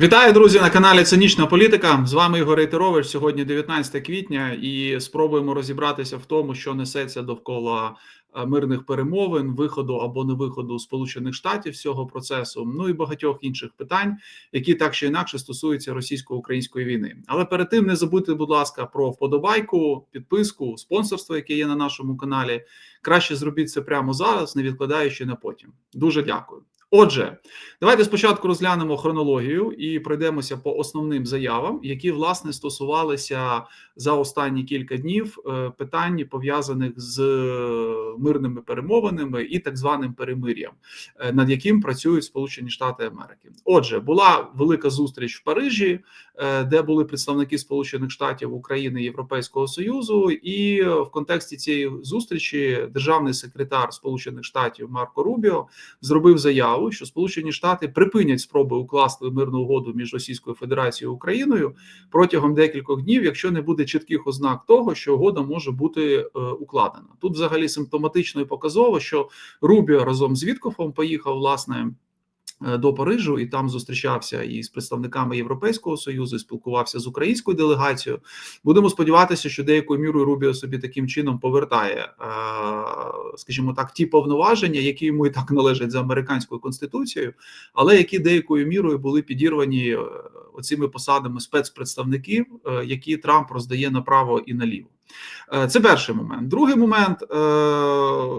Вітаю, друзі, на каналі Цинічна Політика. З вами Ігор Рейтерович. Сьогодні 19 квітня, і спробуємо розібратися в тому, що несеться довкола е, мирних перемовин, виходу або не виходу Сполучених Штатів з цього процесу. Ну і багатьох інших питань, які так чи інакше стосуються російсько-української війни. Але перед тим не забудьте, будь ласка, про вподобайку, підписку, спонсорство, яке є на нашому каналі. Краще зробіть це прямо зараз, не відкладаючи на потім. Дуже дякую. Отже, давайте спочатку розглянемо хронологію і пройдемося по основним заявам, які власне стосувалися за останні кілька днів е, питань пов'язаних з мирними перемовинами і так званим перемир'ям, е, над яким працюють Сполучені Штати Америки. Отже, була велика зустріч в Парижі, е, де були представники Сполучених Штатів України Європейського Союзу, і в контексті цієї зустрічі державний секретар Сполучених Штатів Марко Рубіо зробив заяву що Сполучені Штати припинять спроби укласти мирну угоду між Російською Федерацією і Україною протягом декількох днів, якщо не буде чітких ознак того, що угода може бути е, укладена. Тут взагалі симптоматично і показово, що Рубіо разом з Віткофом поїхав власне. Е, до Парижу і там зустрічався і з представниками Європейського союзу, і спілкувався з українською делегацією. Будемо сподіватися, що деякою мірою Рубіо собі таким чином повертає, е, скажімо так, ті повноваження, які йому і так належать за американською конституцією, але які деякою мірою були підірвані е, оцими посадами спецпредставників, які Трамп роздає направо і наліво. Е, це перший момент. Другий момент е,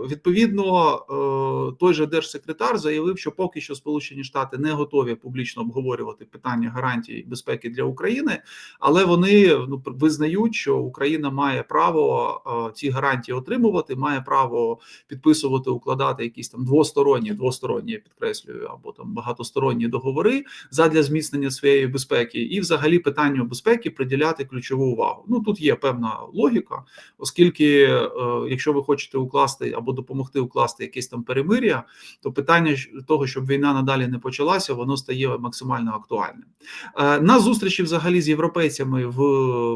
відповідно е, той же держсекретар заявив, що поки що Сполучені Штати не готові публічно обговорювати питання гарантій безпеки для України, але вони ну визнають, що Україна має право ці гарантії отримувати, має право підписувати, укладати якісь там двосторонні, двосторонні я підкреслюю, або там багатосторонні договори задля зміцнення своєї безпеки, і взагалі питанню безпеки приділяти ключову увагу. Ну тут є певна логіка логіка, оскільки, е, якщо ви хочете укласти або допомогти укласти якесь там перемир'я, то питання того, щоб війна надалі не почалася, воно стає максимально актуальним. Е, на зустрічі, взагалі, з європейцями в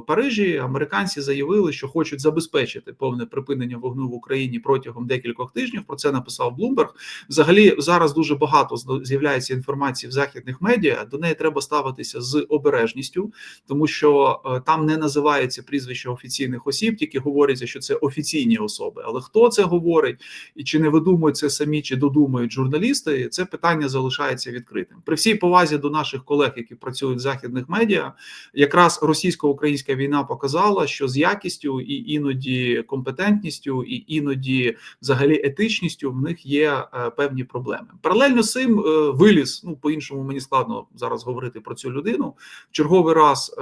Парижі, американці заявили, що хочуть забезпечити повне припинення вогню в Україні протягом декількох тижнів. Про це написав Блумберг. Взагалі, зараз дуже багато з'являється інформації в західних медіа. До неї треба ставитися з обережністю, тому що е, там не називається прізвище офіційних осіб тільки говориться, що це офіційні особи. Але хто це говорить і чи не видумують це самі, чи додумують журналісти? Це питання залишається відкритим. При всій повазі до наших колег, які працюють в західних медіа, якраз російсько-українська війна показала, що з якістю і іноді компетентністю, і іноді взагалі етичністю в них є е, певні проблеми. Паралельно з цим е, виліз. Ну по іншому мені складно зараз говорити про цю людину. В черговий раз е,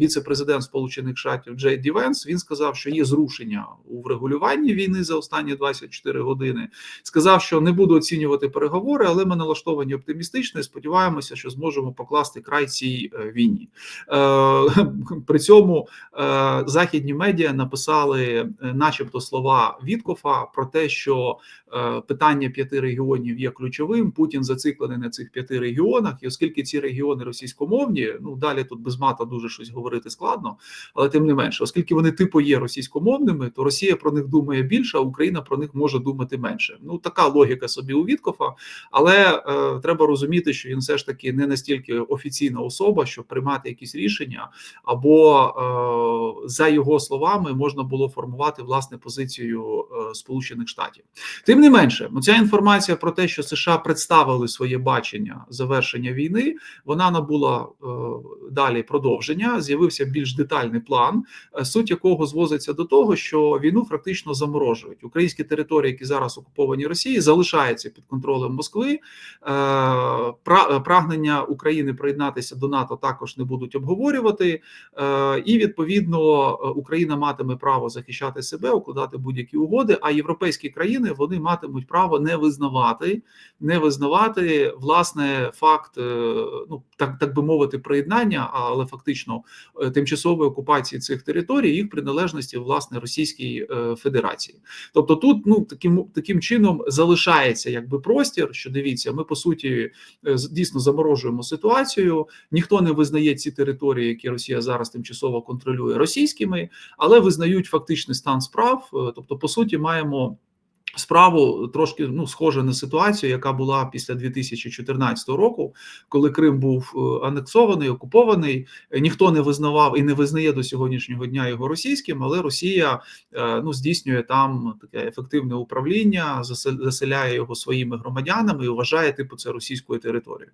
віце-президент Сполучених Штатів Джей Ді Венс він сказав, що є зрушення у врегулюванні війни за останні 24 години. Сказав, що не буду оцінювати переговори, але ми налаштовані оптимістично і сподіваємося, що зможемо покласти край цій е, війні. Е, при цьому е, західні медіа написали, начебто, слова Віткофа про те, що питання п'яти регіонів є ключовим. Путін зациклений на цих п'яти регіонах, і оскільки ці регіони російськомовні, ну далі тут без мата дуже щось говорити складно, але тим не менше, оскільки вони типу є російськомовними, то Росія про них думає більше, а Україна про них може думати менше. Ну така логіка собі у Віткофа, але е, треба розуміти, що він все ж таки не настільки офіційна особа, щоб приймати якісь рішення, або е, за його словами можна було формувати власне позицію е, Сполучених Штатів. Тим не менше, ця інформація про те, що США представили своє бачення завершення війни, вона набула е, далі продовження. З'явився більш детальний план. Е, суть якого звозиться до того, що війну фактично заморожують. Українські території, які зараз окуповані Росією, залишаються під контролем Москви. Е, прагнення України приєднатися до НАТО також не будуть обговорювати, е, і відповідно Україна матиме право захищати себе, укладати будь-які угоди. А європейські країни вони матимуть право не визнавати, не визнавати власне факт, е, ну так так би мовити, приєднання, але фактично тимчасової окупації цих територій їх приналежності власне Російській е, Федерації. Тобто, тут ну таким таким чином залишається якби простір, що дивіться, ми по суті е, дійсно заморожуємо ситуацію. Ніхто не визнає ці території, які Росія зараз тимчасово контролює російськими, але визнають фактичний стан справ. Е, тобто, по суті, маємо. Справу трошки ну схоже на ситуацію, яка була після 2014 року, коли Крим був е, анексований, окупований. Ніхто не визнавав і не визнає до сьогоднішнього дня його російським, але Росія е, ну здійснює там таке ефективне управління, заселяє його своїми громадянами і вважає типу це російською територією.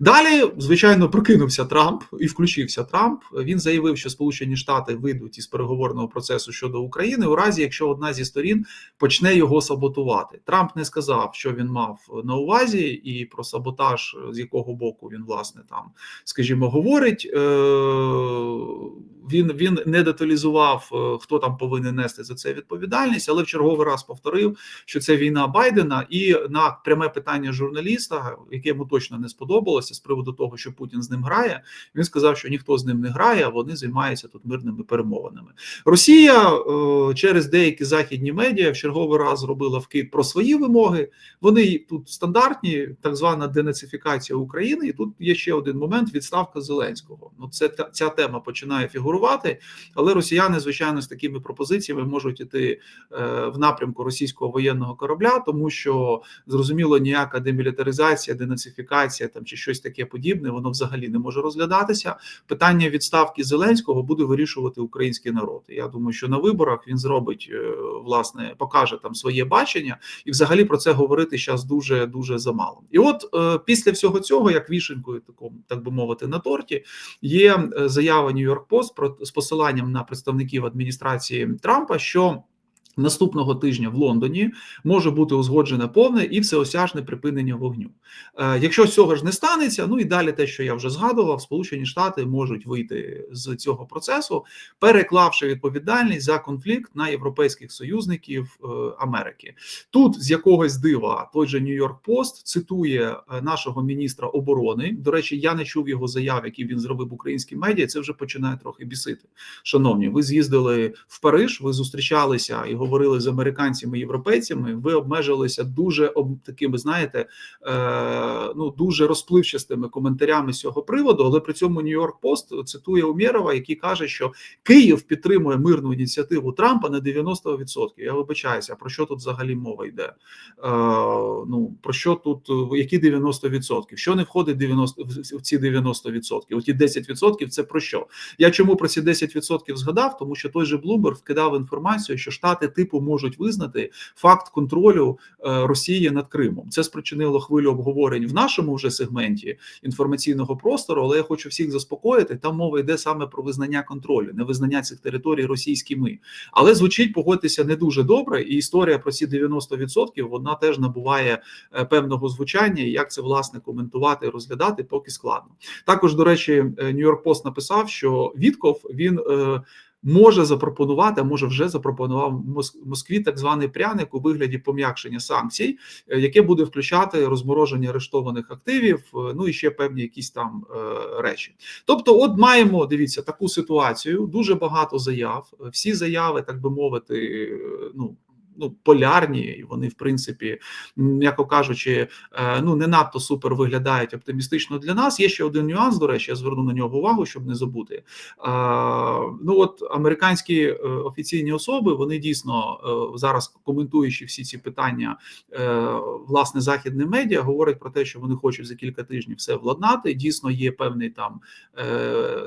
Далі, звичайно, прокинувся Трамп і включився Трамп. Він заявив, що Сполучені Штати вийдуть із переговорного процесу щодо України у разі, якщо одна зі сторін почне його саботувати. Трамп не сказав, що він мав на увазі, і про саботаж, з якого боку він власне там, скажімо, говорить. Е, він він не деталізував, е, хто там повинен нести за це відповідальність, але в черговий раз повторив, що це війна Байдена. І на пряме питання журналіста, яке йому точно не сподобалося з приводу того, що Путін з ним грає. Він сказав, що ніхто з ним не грає, а вони займаються тут мирними перемовинами. Росія е, через деякі західні медіа в черговий раз зробила вкид про свої вимоги. Вони тут стандартні, так звана денацифікація України. І тут є ще один момент: відставка Зеленського. Ну, це ця тема починає фігурувати, але росіяни, звичайно, з такими пропозиціями можуть іти е, в напрямку російського воєнного корабля, тому що зрозуміло, ніяка демілітаризація, денацифікація там чи щось таке подібне, воно взагалі не може розглядатися. Питання відставки Зеленського буде вирішувати український народ. Я думаю, що на виборах він зробить е, власне, покаже там своє бачення, і взагалі про це говорити зараз дуже дуже замало. І от е, після всього цього, як вішенкою, такому так би мовити, на торті, є заява Нью-Йорк Пост про з посиланням на представників адміністрації Трампа, що Наступного тижня в Лондоні може бути узгоджене повне і всеосяжне припинення вогню. Е, якщо цього ж не станеться, ну і далі те, що я вже згадував, Сполучені Штати можуть вийти з цього процесу, переклавши відповідальність за конфлікт на європейських союзників е, Америки. Тут з якогось дива той же Нью-Йорк Пост цитує е, нашого міністра оборони. До речі, я не чув його заяв, які він зробив в українській медіа. Це вже починає трохи бісити. Шановні, ви з'їздили в Париж, ви зустрічалися і говорили з американцями європейцями, ви обмежилися дуже такими, знаєте, е, ну дуже розпливчастими коментарями з цього приводу. Але при цьому Нью-Йорк Пост цитує Умєрова, який каже, що Київ підтримує мирну ініціативу Трампа на 90%. Я вибачаюся, про що тут взагалі мова йде? Е, ну про що тут які 90%? Що не входить 90, в ці 90%? Оті 10% це про що? Я чому про ці 10% згадав? Тому що той же Блумберг вкидав інформацію, що штати типу можуть визнати факт контролю е, Росії над Кримом. Це спричинило хвилю обговорень в нашому вже сегменті інформаційного простору. Але я хочу всіх заспокоїти. Там мова йде саме про визнання контролю, не визнання цих територій російськими. Але звучить погодьтеся не дуже добре. І історія про ці 90% вона теж набуває е, певного звучання. Як це власне коментувати розглядати, поки складно. Також до речі, Нью-Йорк Пост написав, що Вітков він. Може запропонувати, а може вже запропонував Москві так званий пряник у вигляді пом'якшення санкцій, е, яке буде включати розмороження арештованих активів, е, ну і ще певні якісь там е, речі. Тобто, от маємо дивіться таку ситуацію. Дуже багато заяв. Всі заяви, так би мовити, ну ну полярні, і вони, в принципі, м'яко кажучи, е, ну не надто супер виглядають оптимістично для нас. Є ще один нюанс. До речі, я зверну на нього увагу, щоб не забути. Е, ну от американські е, офіційні особи вони дійсно зараз коментуючи всі ці питання, власне, західне медіа говорять про те, що вони хочуть за кілька тижнів все владнати. Дійсно, є певний там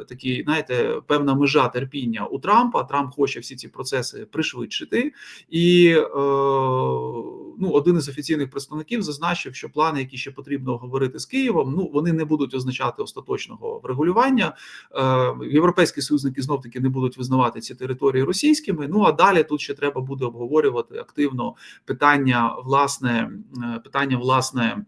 такий, знаєте, певна межа терпіння у Трампа. Трамп хоче всі ці процеси пришвидшити і. Е, ну, один із офіційних представників зазначив, що плани, які ще потрібно говорити з Києвом, ну вони не будуть означати остаточного врегулювання. Е, європейські союзники знов таки не будуть визнавати ці території російськими. Ну а далі тут ще треба буде обговорювати активно питання, власне, е, питання власне.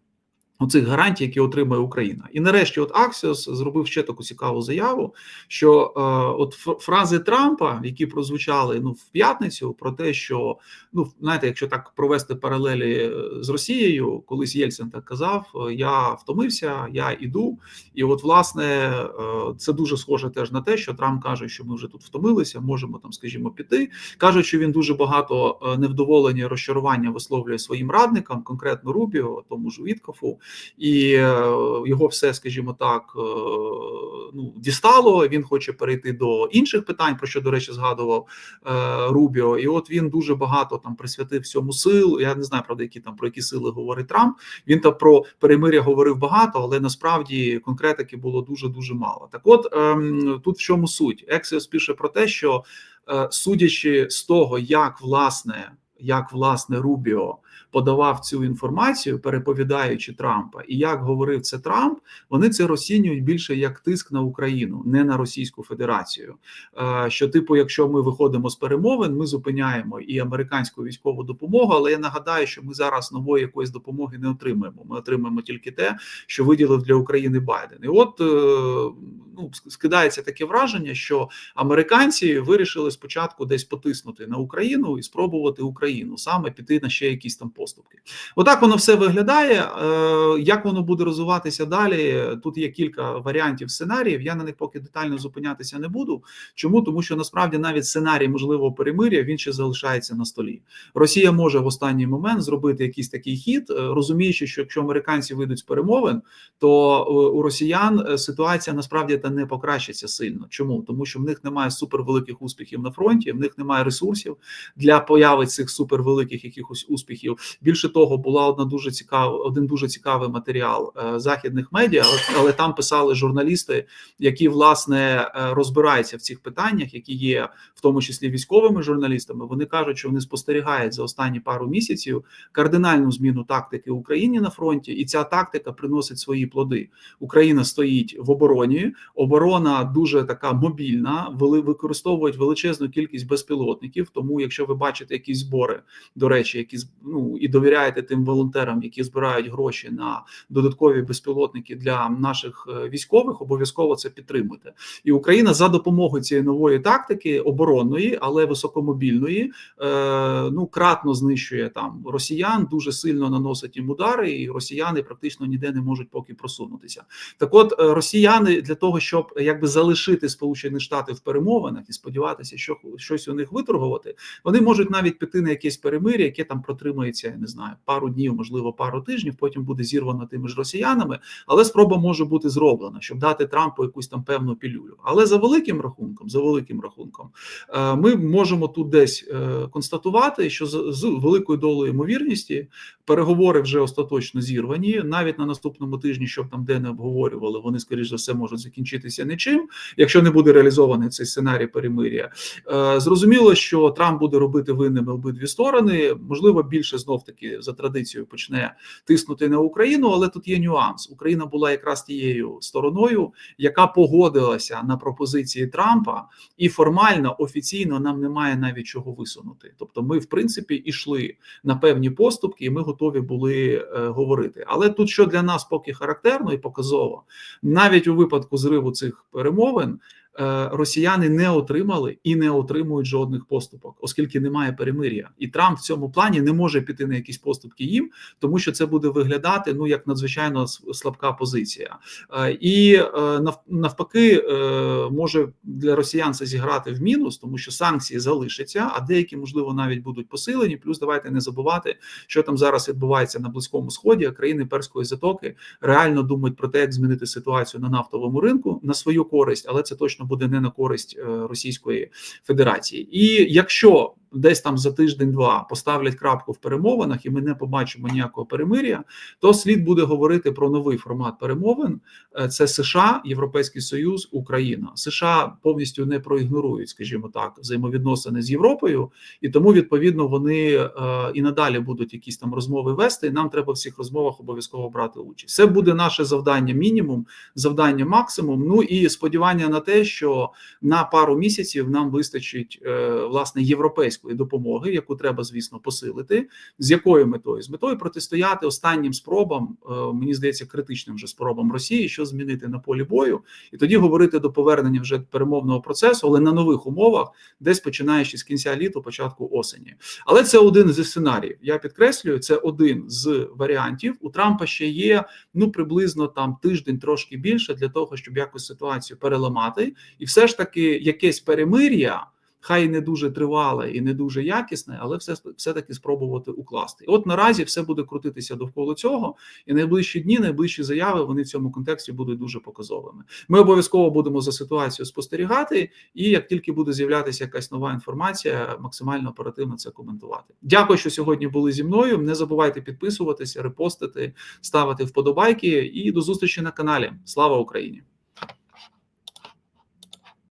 Оцих гарантій, які отримує Україна, і нарешті, от Аксіос зробив ще таку цікаву заяву, що е, от фрази Трампа, які прозвучали ну в п'ятницю, про те, що ну знаєте, якщо так провести паралелі е, з Росією, колись Єльцин так казав: е, я втомився, я іду. І от власне е, це дуже схоже теж на те, що Трамп каже, що ми вже тут втомилися, можемо там, скажімо, піти. кажуть, що він дуже багато невдоволення, розчарування висловлює своїм радникам, конкретно Рубіо, тому ж Віткофу і е, його все, скажімо так, е, ну дістало. Він хоче перейти до інших питань, про що до речі згадував е, Рубіо. І от він дуже багато там присвятив всьому сил. Я не знаю правда, які там про які сили говорить Трамп. Він там про перемиря говорив багато, але насправді конкретики було дуже дуже мало. Так, от ем, тут в чому суть Ексіос пише про те, що судячи з того, як власне як власне Рубіо подавав цю інформацію, переповідаючи Трампа, і як говорив це Трамп, вони це розцінюють більше як тиск на Україну, не на Російську Федерацію. Е, що, типу, якщо ми виходимо з перемовин, ми зупиняємо і американську військову допомогу. Але я нагадаю, що ми зараз нової якоїсь допомоги не отримаємо. Ми отримаємо тільки те, що виділив для України Байден. І от е, ну скидається таке враження, що американці вирішили спочатку десь потиснути на Україну і спробувати Україну саме піти на ще якісь там поступки. Отак воно все виглядає. Е, як воно буде розвиватися далі? Тут є кілька варіантів сценаріїв. Я на них поки детально зупинятися не буду. Чому тому, що насправді навіть сценарій можливого перемиря він ще залишається на столі. Росія може в останній момент зробити якийсь такий хід, е, розуміючи, що якщо американці вийдуть з перемовин, то е, у росіян ситуація насправді та не покращиться сильно. Чому тому, що в них немає супервеликих успіхів на фронті, в них немає ресурсів для появи цих супервеликих якихось успіхів. Більше того, була одна дуже цікава, один дуже цікавий матеріал е, західних медіа, але, але там писали журналісти, які власне е, розбираються в цих питаннях, які є в тому числі військовими журналістами. Вони кажуть, що вони спостерігають за останні пару місяців кардинальну зміну тактики Україні на фронті, і ця тактика приносить свої плоди. Україна стоїть в обороні. Оборона дуже така мобільна, використовують величезну кількість безпілотників. Тому, якщо ви бачите якісь збори, до речі, які ну і довіряєте тим волонтерам, які збирають гроші на додаткові безпілотники для наших е, військових, обов'язково це підтримуйте. І Україна за допомогою цієї нової тактики оборонної, але високомобільної, е, ну кратно знищує там росіян, дуже сильно наносить їм удари, і росіяни практично ніде не можуть поки просунутися. Так, от е, росіяни для того, щоб якби залишити Сполучені Штати в перемовинах і сподіватися, що щось у них виторгувати, вони можуть навіть піти на якесь перемир'я, яке там протримується я не знаю, пару днів, можливо, пару тижнів. Потім буде зірвано тими ж росіянами, але спроба може бути зроблена, щоб дати Трампу якусь там певну пілюлю. Але за великим рахунком, за великим рахунком, е, ми можемо тут десь е, констатувати, що з великою долею ймовірності переговори вже остаточно зірвані. Навіть на наступному тижні, щоб там де не обговорювали, вони скоріш за все можуть закінчитися нічим, якщо не буде реалізований цей сценарій перемир'я. Е, зрозуміло, що Трамп буде робити винними обидві сторони, можливо, більше знов таки за традицією почне тиснути на Україну, але тут є нюанс. Україна була якраз тією стороною, яка погодилася на пропозиції Трампа, і формально офіційно нам немає навіть чого висунути. Тобто, ми в принципі ішли на певні поступки, і ми готові були е, говорити. Але тут що для нас поки характерно і показово, навіть у випадку зриву цих перемовин. Е, росіяни не отримали і не отримують жодних поступок, оскільки немає перемир'я, і Трамп в цьому плані не може піти на якісь поступки їм, тому що це буде виглядати ну як надзвичайно слабка позиція, е, і е, навпаки може для росіян це зіграти в мінус, тому що санкції залишаться, а деякі можливо навіть будуть посилені. Плюс давайте не забувати, що там зараз відбувається на близькому сході. а Країни перської затоки реально думають про те, як змінити ситуацію на нафтовому ринку на свою користь, але це точно буде не на користь е, Російської Федерації. І якщо десь там за тиждень-два поставлять крапку в перемовинах, і ми не побачимо ніякого перемир'я, то слід буде говорити про новий формат перемовин: е, це США, Європейський Союз, Україна. США повністю не проігнорують, скажімо так, взаємовідносини з Європою, і тому відповідно вони е, і надалі будуть якісь там розмови вести. і Нам треба в цих розмовах обов'язково брати участь. Це буде наше завдання, мінімум, завдання максимум. Ну і сподівання на те, що на пару місяців нам вистачить е, власне європейського європейської допомоги, яку треба, звісно, посилити. З якою метою? З метою протистояти останнім спробам, е, мені здається, критичним вже спробам Росії, що змінити на полі бою, і тоді говорити до повернення вже перемовного процесу, але на нових умовах, десь починаючи з кінця літа, початку осені. Але це один зі сценаріїв. Я підкреслюю, це один з варіантів. У Трампа ще є ну приблизно там тиждень, трошки більше для того, щоб якось ситуацію переламати, і все ж таки якесь перемир'я хай і не дуже тривале і не дуже якісне, але все все таки спробувати укласти. От наразі все буде крутитися довкола цього, і найближчі дні, найближчі заяви вони в цьому контексті будуть дуже показовими. Ми обов'язково будемо за ситуацією спостерігати, і як тільки буде з'являтися якась нова інформація, максимально оперативно це коментувати. Дякую, що сьогодні були зі мною. Не забувайте підписуватися, репостити, ставити вподобайки і до зустрічі на каналі. Слава Україні!